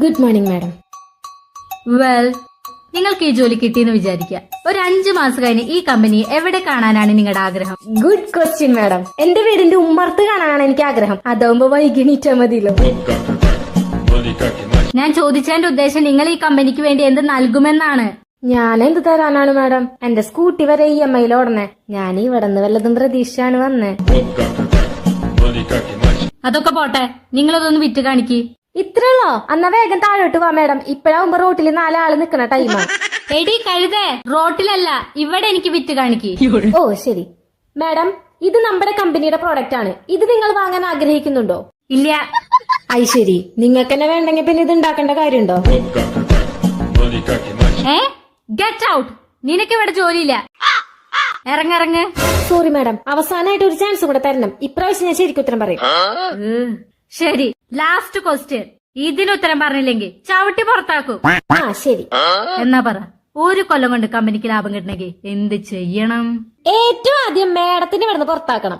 Good morning madam. Well നിങ്ങൾക്ക് ഈ ജോലി കിട്ടിയെന്ന് വിചാരിക്കുക. ഒരു അഞ്ചു മാസം കഴിഞ്ഞ് ഈ കമ്പനി എവിടെ കാണാനാണ് നിങ്ങളുടെ ആഗ്രഹം? Good question madam. എന്റെ വീടിന്റെ ഉമ്മർത്ത് കാണാനാണ് എനിക്ക് ആഗ്രഹം. അതാവുമ്പോ വൈകിണീറ്റാ മതിയല്ലോ. ഞാൻ ചോദിച്ചതിന്റെ ഉദ്ദേശം നിങ്ങൾ ഈ കമ്പനിക്ക് വേണ്ടി എന്ത് നൽകുമെന്നാണ്. ഞാൻ എന്ത് തരാനാണ് മാഡം? എന്റെ സ്കൂട്ടി വരെ ഇ എം ഐയിൽ ഓടണേ. ഞാൻ ഇവിടെ നിന്ന് വല്ലതും പ്രതീക്ഷയാണ് വന്നേ. അതൊക്കെ പോട്ടെ നിങ്ങളതൊന്ന് വിറ്റ് കാണിക്ക്. ഇത്രയുള്ളോ? അന്നാ വേഗം താഴോട്ട് വാ മാഡം. ഇപ്പഴാവുമ്പോ റോട്ടിൽ നാലാൾ നിക്കണ ടൈമ എടി കഴുതേ റോട്ടിലല്ല. ഇവിടെ എനിക്ക് വിറ്റ് കാണിക്ക്. ഓ ശരി. മാഡം ഇത് നമ്മുടെ കമ്പനിയുടെ പ്രോഡക്റ്റ് ആണ്. ഇത് നിങ്ങൾ വാങ്ങാൻ ആഗ്രഹിക്കുന്നുണ്ടോ? ഇല്ല. ഐ ശരി. നിങ്ങൾക്ക് തന്നെ വേണ്ടെങ്കിൽ പിന്നെ ഇത് ഉണ്ടാക്കേണ്ട കാര്യമുണ്ടോ? ഏ? ഗെറ്റ് ഔട്ട് നിനക്ക് ഇവിടെ ജോലിയില്ല. ഇറങ്ങിറങ്ങ് സോറി മാഡം. അവസാനമായിട്ട് ഒരു ചാൻസ് കൂടെ തരണം. ഇപ്രാവശ്യം ഞാൻ ശരിക്കും ഉത്തരം പറയും. ശരി ലാസ്റ്റ് ക്വസ്റ്റ്യൻ ഇതിന് ഉത്തരം പറഞ്ഞില്ലെങ്കിൽ ചവിട്ടി പുറത്താക്കും. ആ ശരി. എന്നാ പറ ഒരു കൊല്ലം കൊണ്ട് കമ്പനിക്ക് ലാഭം കിട്ടണമെങ്കിൽ എന്ത് ചെയ്യണം? ഏറ്റവും ആദ്യം മേഡത്തിന് ഇവിടുന്ന് പുറത്താക്കണം.